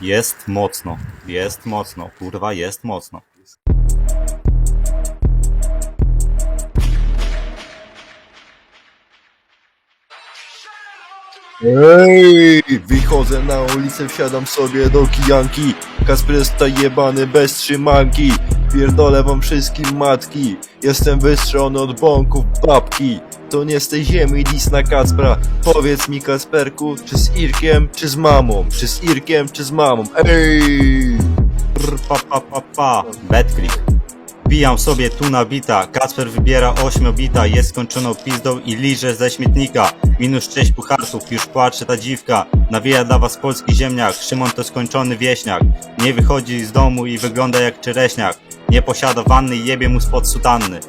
Jest mocno, jest mocno, kurwa, jest mocno. Ej, wychodzę na ulicę, wsiadam sobie do kijanki. Kaspresta jebany bez trzymanki Pierdolę wam wszystkim matki Jestem wystrzony od bąków babki To nie z tej ziemi lis na Kacpra Powiedz mi Kasperku, czy z Irkiem, czy z mamą Czy z Irkiem, czy z mamą Ej! Prr, pa, pa, pa, pa. Betclick. Wbijam sobie tu na bita, Kacper wybiera ośmiobita, jest skończoną pizdą i liże ze śmietnika. Minus sześć puchartów, już płacze ta dziwka. Nawija dla was polski ziemniak, Szymon to skończony wieśniak. Nie wychodzi z domu i wygląda jak czereśniak. Nie posiada wanny i jebie mu spod sutanny.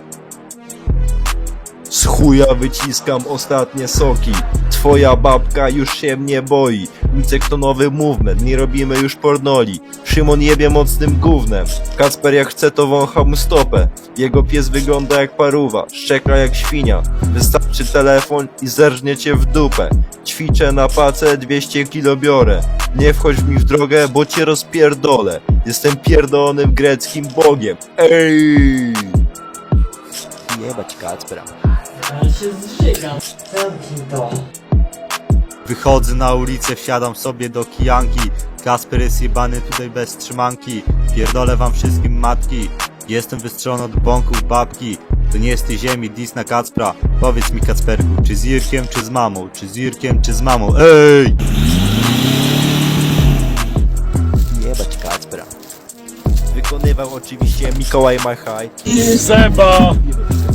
Z chuja wyciskam ostatnie soki. Twoja babka już się mnie boi. Micek to nowy movement, nie robimy już pornoli. Szymon jebie mocnym gównem. Kacper jak chce to wącha mu stopę. Jego pies wygląda jak paruwa Szczeka jak świnia. Wystarczy telefon i zerżnie cię w dupę. Ćwiczę na pacę, 200 kilo biorę. Nie wchodź mi w drogę, bo cię rozpierdolę Jestem pierdolonym greckim bogiem Ej! Jebać Kacpra Ale się zżygam. Zamknij to. Wychodzę na ulicę, wsiadam sobie do kijanki. Kasper jest jebany tutaj bez trzymanki. Pierdolę wam wszystkim matki. Jestem wystrzelony od bąków babki. To nie jest tej ziemi, dis na Kacpra. Powiedz mi Kacperku, czy z Irkiem, czy z mamą? Czy z Irkiem, czy z mamą? Ej! Oczywiście Mikołaj Machaj. Seba! Eee!